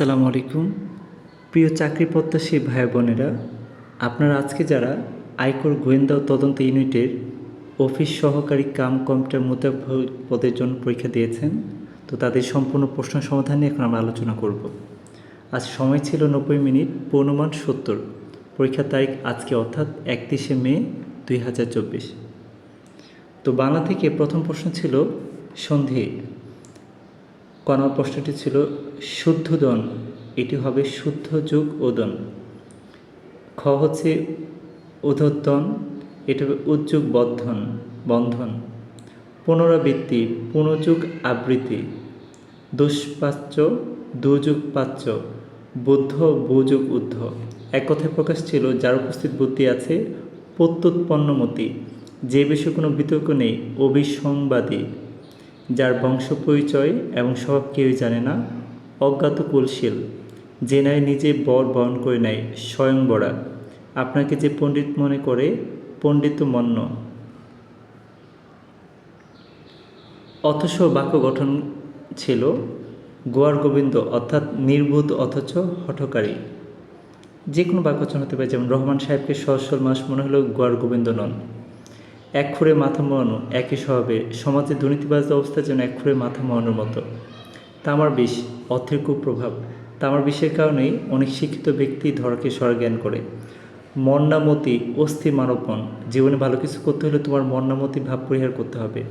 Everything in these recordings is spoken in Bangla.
আসসালামু আলাইকুম। প্রিয় চাকরি প্রত্যাশী ভাই বোনেরা, আপনারা আজকে যারা আয়কর গোয়েন্দা তদন্ত ইউনিটের অফিস সহকারী কাম কম্পিউটার মোতাবেক পদের জন্য পরীক্ষা দিয়েছেন, তো তাদের সম্পূর্ণ প্রশ্ন সমাধান নিয়ে এখন আমরা আলোচনা করব। আজ সময় ছিল নব্বই মিনিট পূর্ণমান সত্তর। পরীক্ষার তারিখ আজকে অর্থাৎ একত্রিশে মে দুই হাজার চব্বিশ। তো বাংলা থেকে প্রথম প্রশ্ন ছিল সন্ধি ক নম্বর প্রশ্নটি ছিল শুদ্ধোদন। এটি হবে শুদ্ধ যুগ ওদন খ হচ্ছে উদোদ্দন এটা হবে উদ্যোগ বদ্ধন, বন্ধন। পুনরাবৃত্তি, পুনযুগ আবৃত্তি। দুষ্পাচ্য দুযুগ পাচ্য বুদ্ধ, বুযুগ, উদ্ধ। এক কথায় প্রকাশ ছিল, যার উপস্থিত বুদ্ধি আছে, প্রত্যুৎপন্নমতি। যে বিষয়ে কোনো বিতর্ক নেই অভিসংবাদী যার বংশ পরিচয় এবং স্বভাব কেউই জানে না, অজ্ঞাত কুলশীল যে নারী নিজে বর বরণ করে নেয় স্বয়ংবরা আপনাকে যে পণ্ডিত মনে করে, পণ্ডিত মন্য। অথচ বাক্য গঠন ছিল, গোয়ার গোবিন্দ অর্থাৎ নির্বুধ অথচ হঠকারী। যে কোনো বাক্যচন হতে পারে, যেমন রহমান সাহেবকে সহসল মাস মনে হলো গোয়ার গোবিন্দ নন। এক খুঁড়ে মাথা মোড়ানো একই স্বভাবে সমাজে দুর্নীতিবাজ অবস্থা যেন এক খুঁড়ে মাথা মোড়ানোর মতো। তামার বিষ, অর্থের কুপ্রভাব। তামার বিষের কারণেই অনেক শিক্ষিত ব্যক্তি ধরাকে স্বরজ্ঞান করে। মন্নামতি অস্থি মানবমন জীবনে ভালো কিছু করতে হলে তোমার মন্নামতি ভাব পরিহার করতে হবে।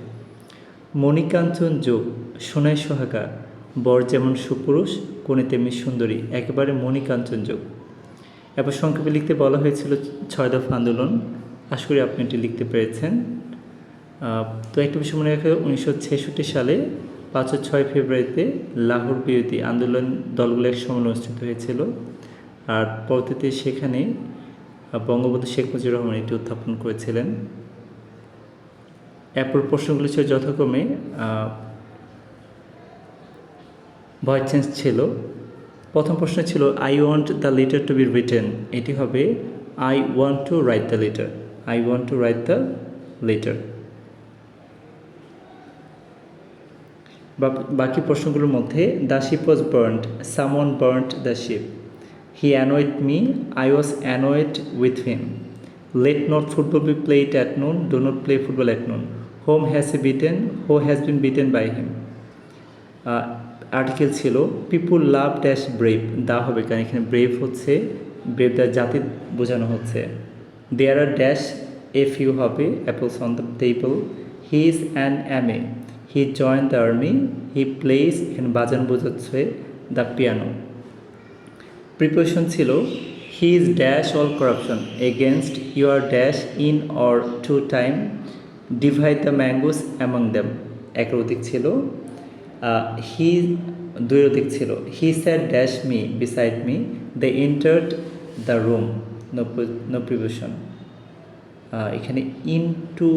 মণিকাঞ্চন যোগ, সোনায় সোহাগা। বর যেমন সুপুরুষ, কোণে তেমনি সুন্দরী। একেবারে মণিকাঞ্চন যোগ। এবার সংক্ষেপে লিখতে বলা হয়েছিল ছয় দফা আন্দোলন। আশা করি আপনি এটি লিখতে পেরেছেন। তো একটা বিষয় মনে রাখা, উনিশশো সালে পাঁচ ছয় ফেব্রুয়ারিতে লাহোর বিরোধী আন্দোলন দলগুলো এক সময় অনুষ্ঠিত হয়েছিল। আর পরবর্তীতে সেখানে বঙ্গবন্ধু শেখ মুজিবুর রহমান এটি উত্থাপন করেছিলেন। এরপর প্রশ্নগুলো ছিল যথাক্রমে ভয়েস চেঞ্জ ছিল। প্রথম প্রশ্ন ছিল I want the letter to be written এটি হবে I want to write the letter I want to write the letter বাকি প্রশ্নগুলোর মধ্যে the ship was burned someone burnt the ship he annoyed me I was annoyed with him let not football be played at noon do not play football at noon home has a beaten who has been beaten by him article ছিল people love dash brave the হবে, কারণ এখানে ব্রেভ হচ্ছে ব্রেভ দ্য জাতি বোঝানো হচ্ছে। There are dash F U হবে apples on the table he is an M A he join the army he plays এখানে বাজান বোঝাচ্ছে দ্য পিয়ানো প্রিপারেশন ছিল he is dash all corruption against your dash in or to time divide the mangoes among them একের অধিক ছিল হি দুই অধিক ছিল he sir dash me beside me they entered the room no provision এখানে ইনটু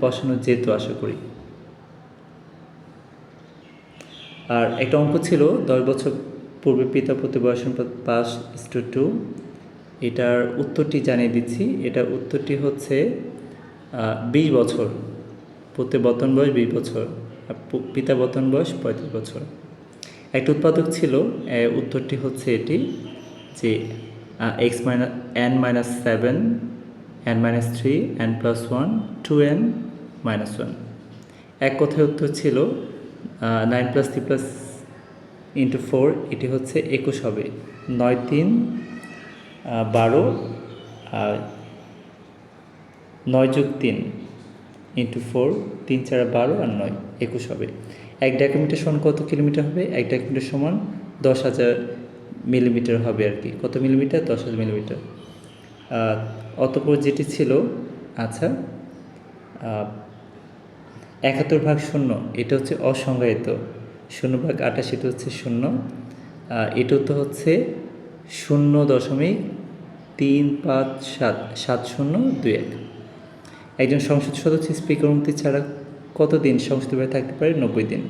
বসানো যেত আশা করি। আর একটা অঙ্ক ছিল, দশ বছর পূর্বে পিতা প্রতি বয়স পাস টু টু এটার উত্তরটি জানিয়ে দিচ্ছি। এটার উত্তরটি হচ্ছে বিশ বছর। পুত্রে বর্তমান বয়স বিশ বছর। আর পিতা বর্তমান বয়স পঁয়ত্রিশ বছর। একটা উৎপাদক ছিল উত্তরটি হচ্ছে এটি, যে X minus N minus seven N minus three N plus one two N minus one এক কথায় উত্তর ছিল nine plus three plus into four এটি হচ্ছে একুশ হবে। নয় তিন বারো, আর নয় যোগ তিন ইন্টু ফোর তিন চার বারো আর নয়, একুশ হবে। এক ডেকামিটার সমান কত কিলোমিটার হবে? এক ডেকামিটার সমান দশ হাজার মিলিমিটার হবে আর কি। কত মিলিমিটার? দশ মিলিমিটার। অতপর যেটি ছিল আচ্ছা একাত্তর ভাগ শূন্য, এটা হচ্ছে অসংজ্ঞায়িত। শূন্য ভাগ আঠাশ, এটা হচ্ছে শূন্য। এটা তো হচ্ছে শূন্য দশমিক তিন পাঁচ সাত সাত শূন্য দুই এক। একজন সংসদ সদস্য স্পিকার অনুমতি ছাড়া কতদিন সংসদ থাকতে পারে? নব্বই দিন।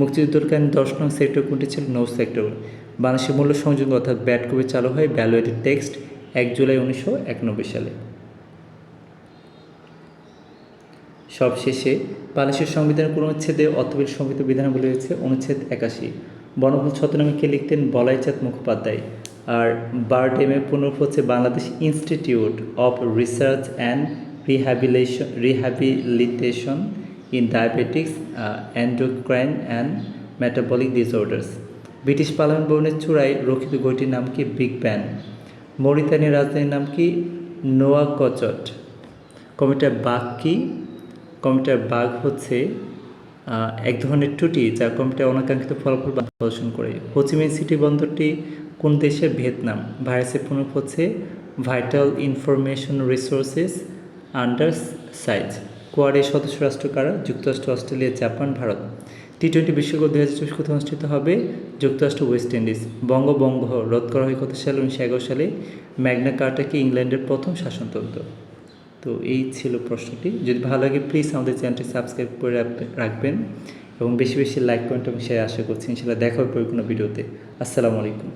মুক্তিযুদ্ধকালীন দশ নং সেক্টর কোনটি ছিল? নৌ সেক্টর। বাংলাদেশের মূল্য সংযোগ অর্থাৎ ব্যাট কবে চালু হয় ভ্যালুয়েটেড টেক্সট, এক জুলাই উনিশশো একানব্বই সালে। সবশেষে বাংলাদেশের সংবিধানের কোন অনুচ্ছেদে অর্থবিল সংবিধান বিধানাবলী রয়েছে, অনুচ্ছেদ একাশি। বনভূল ছদ্মনামে কে লিখতেন? বলাইচাঁদ মুখোপাধ্যায়। আর বারডেমে পুনরূপ হচ্ছে Bangladesh institute of research and rehabilitation rehabilitation in diabetics endocrine and metabolic disorders British parliament ভবনের চূড়ায় রক্ষিত বইটির নাম কি বিগ ব্যান মরিতানির রাজধানীর নাম কি নোয়াকচট কমিটার বাঘ কি কমিটার বাঘ হচ্ছে এক ধরনের টুটি যা কমিটার অনাকাঙ্ক্ষিত ফলাফল প্রদর্শন করে। হোচিমিন সিটি বন্দরটি কোন দেশের ভিয়েতনাম? ভাইরাসের পুনরূপ হচ্ছে vital information resources under siege কোয়ারের সদস্য রাষ্ট্র কারা? যুক্তরাষ্ট্র, Australia, Japan, Bharat. T twenty বিশ্বকাপ দু হাজার চব্বিশ কোথায় অনুষ্ঠিত হবে? যুক্তরাষ্ট্র, ওয়েস্ট ইন্ডিজ। বঙ্গবঙ্গ রদ করা হয় কত সালে? উনিশশো এগারো সালে। ম্যাগনা কার্টাকে ইংল্যান্ডের প্রথম শাসনতন্ত্র। তো এই ছিল প্রশ্নটি। যদি ভালো লাগে প্লিজ আমাদের চ্যানেলটি সাবস্ক্রাইব করে রাখ- রাখবেন এবং বেশি বেশি লাইক কমেন্ট এবং শেয়ার আশা করছি ইনশাল্লাহ দেখা হবে কোনো ভিডিওতে। আসসালামু আলাইকুম।